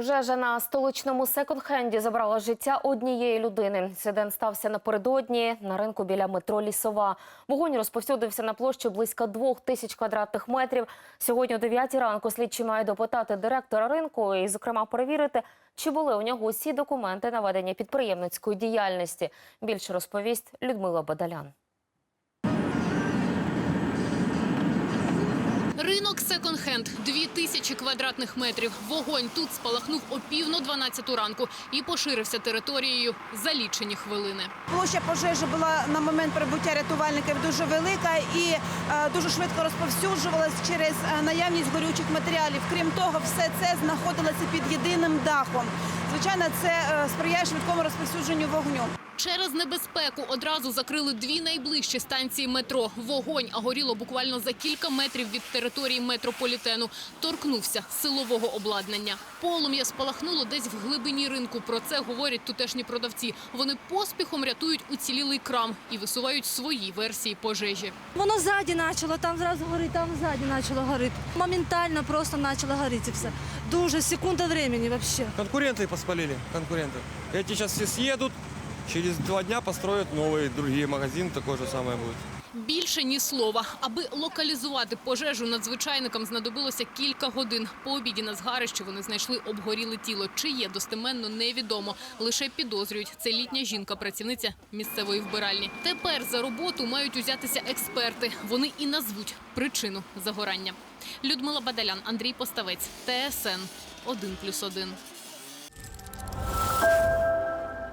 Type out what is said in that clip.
Пожежа на столичному секонд-хенді забрала життя однієї людини. Інцидент стався напередодні на ринку біля метро Лісова. Вогонь розповсюдився на площі близько двох тисяч квадратних метрів. Сьогодні о 9 ранку слідчі мають допитати директора ринку і, зокрема, перевірити, чи були у нього усі документи на ведення підприємницької діяльності. Більше розповість Людмила Бадалян. Ринок секонд-хенд – дві тисячі квадратних метрів. Вогонь тут спалахнув о пів на 12 ранку і поширився територією за лічені хвилини. Площа пожежі була на момент прибуття рятувальників дуже велика і е, дуже швидко розповсюджувалась через е, наявність горючих матеріалів. Крім того, все це знаходилося під єдиним дахом. Звичайно, це е, сприяє швидкому розповсюдженню вогню. Через небезпеку одразу закрили дві найближчі станції метро. Вогонь, а горіло буквально за кілька метрів від території метрополітену, торкнувся силового обладнання. Полум'я спалахнуло десь в глибині ринку. Про це говорять тутешні продавці. Вони поспіхом рятують уцілілий крам і висувають свої версії пожежі. Воно ззаді почало, там зразу горить, там ззаді почало горити. Моментально просто почало горіти все. Дуже секунда времени вообще. Конкуренты поспалили, конкуренты. Эти сейчас все съедут, через два дня построят новые другие магазины, такое же самое будет. Більше ні слова. Аби локалізувати пожежу, надзвичайникам знадобилося кілька годин. По обіді на згарищі вони знайшли обгоріле тіло. Чи є достеменно невідомо. Лише підозрюють. Це літня жінка, працівниця місцевої вбиральні. Тепер за роботу мають узятися експерти. Вони і назвуть причину загорання. Людмила Бадалян, Андрій Поставець, ТСН 1+,1.